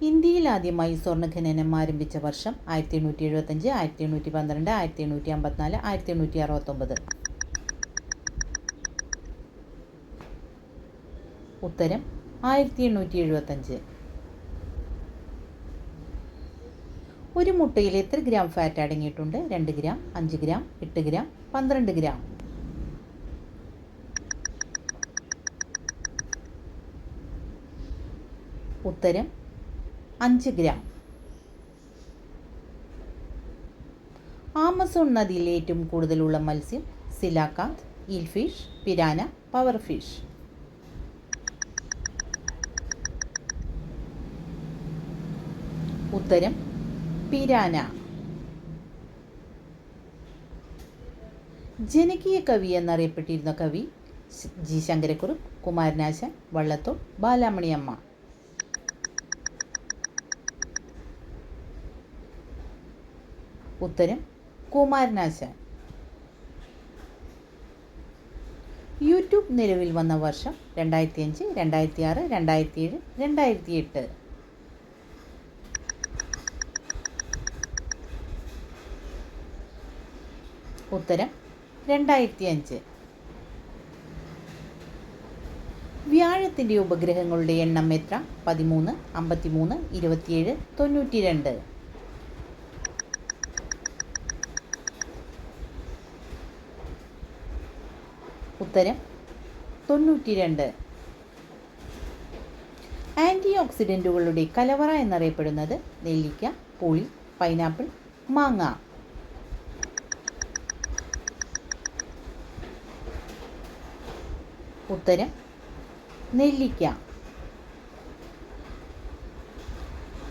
ഇന്ത്യയിൽ ആദ്യമായി സ്വർണഖനനം ആരംഭിച്ച വർഷം ആയിരത്തി എണ്ണൂറ്റി എഴുപത്തഞ്ച് ആയിരത്തി എണ്ണൂറ്റി പന്ത്രണ്ട് ആയിരത്തി എണ്ണൂറ്റി അമ്പത്തിനാല് ആയിരത്തി എണ്ണൂറ്റി അറുപത്തൊമ്പത് ഉത്തരം ആയിരത്തി എണ്ണൂറ്റി എഴുപത്തഞ്ച് ഒരു മുട്ടയിൽ എത്ര ഗ്രാം ഫാറ്റ് അടങ്ങിയിട്ടുണ്ട്? രണ്ട് ഗ്രാം അഞ്ച് ഗ്രാം എട്ട് ഗ്രാം പന്ത്രണ്ട് ഗ്രാം. ഉത്തരം അഞ്ച് ഗ്രാം. ആമസോൺ നദിയിൽ ഏറ്റവും കൂടുതലുള്ള മത്സ്യം സിലാക്കാത്ത് eel fish piranha power fish. ഉത്തരം പിരാന. ജനകീയ കവി എന്നറിയപ്പെട്ടിരുന്ന കവി ജി ശങ്കരക്കുറുപ്പ് കുമാരനാശൻ വള്ളത്തോൾ ബാലാമണിയമ്മ. ഉത്തരം കുമാരനാശാൻ. യൂട്യൂബ് നിലവിൽ വന്ന വർഷം രണ്ടായിരത്തി അഞ്ച് രണ്ടായിരത്തി ആറ് രണ്ടായിരത്തി ഏഴ് രണ്ടായിരത്തി എട്ട് ഉത്തരം രണ്ടായിരത്തി അഞ്ച് വ്യാഴത്തിന്റെ ഉപഗ്രഹങ്ങളുടെ എണ്ണം എത്ര? പതിമൂന്ന് അമ്പത്തിമൂന്ന് ഇരുപത്തിയേഴ് തൊണ്ണൂറ്റി രണ്ട് ഉത്തരം തൊണ്ണൂറ്റി രണ്ട് ആന്റി ഓക്സിഡന്റുകളുടെ കലവറ എന്നറിയപ്പെടുന്നത് നെല്ലിക്ക പുളി പൈനാപ്പിൾ മാങ്ങ. ഉത്തരം നെല്ലിക്ക.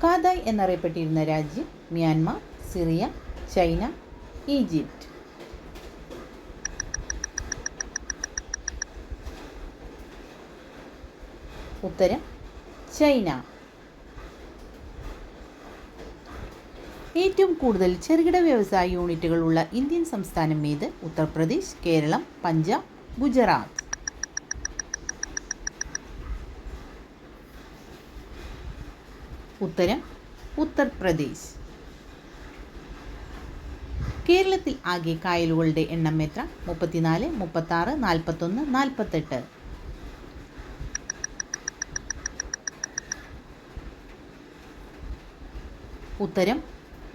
കാതായ് എന്നറിയപ്പെട്ടിരുന്ന രാജ്യം മ്യാൻമാർ സിറിയ ചൈന ഈജിപ്റ്റ്. ഉത്തരം ചൈന. ഏറ്റവും കൂടുതൽ ചെറുകിട വ്യവസായ യൂണിറ്റുകളുള്ള ഇന്ത്യൻ സംസ്ഥാനം ഏത്? ഉത്തർപ്രദേശ് കേരളം പഞ്ചാബ് ഗുജറാത്ത്. ഉത്തരം ഉത്തർപ്രദേശ്. കേരളത്തിൽ ആകെ കായലുകളുടെ എണ്ണം എത്ര? മുപ്പത്തിനാല് മുപ്പത്താറ് നാൽപ്പത്തൊന്ന് നാൽപ്പത്തെട്ട്. ഉത്തരം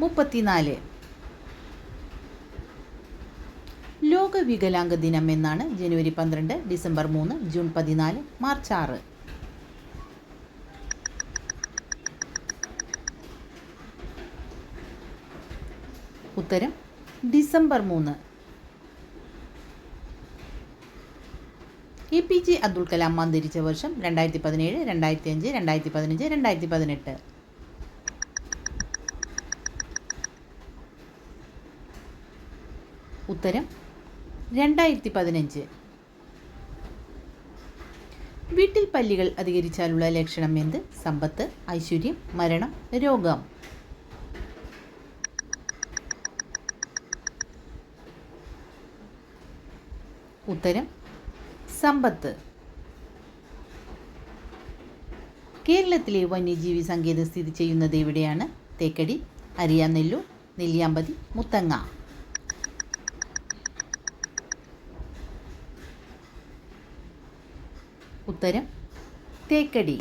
മുപ്പത്തിനാല്. ലോക വികലാംഗ ദിനം എന്നാണ് ജനുവരി പന്ത്രണ്ട് ഡിസംബർ മൂന്ന് ജൂൺ പതിനാല് മാർച്ച് ആറ്. ഉത്തരം ഡിസംബർ മൂന്ന്. A P J Abdul Kalam അന്തരിച്ച വർഷം രണ്ടായിരത്തി പതിനേഴ് രണ്ടായിരത്തി അഞ്ച് രണ്ടായിരത്തി പതിനഞ്ച് രണ്ടായിരത്തി പതിനെട്ട്. ഉത്തരം രണ്ടായിരത്തി പതിനഞ്ച് വീട്ടിൽ പല്ലികൾ അധികരിച്ചാലുള്ള ലക്ഷണം എന്ത്? സമ്പത്ത് ഐശ്വര്യം മരണം രോഗം. ഉത്തരം സമ്പത്ത്. കേരളത്തിലെ വന്യജീവി സങ്കേതം സ്ഥിതി ചെയ്യുന്നത് എവിടെയാണ്? തേക്കടി അരിയാനെല്ലു നെല്ലിയാമ്പതി മുത്തങ്ങ. ഉത്തരം തേക്കടി.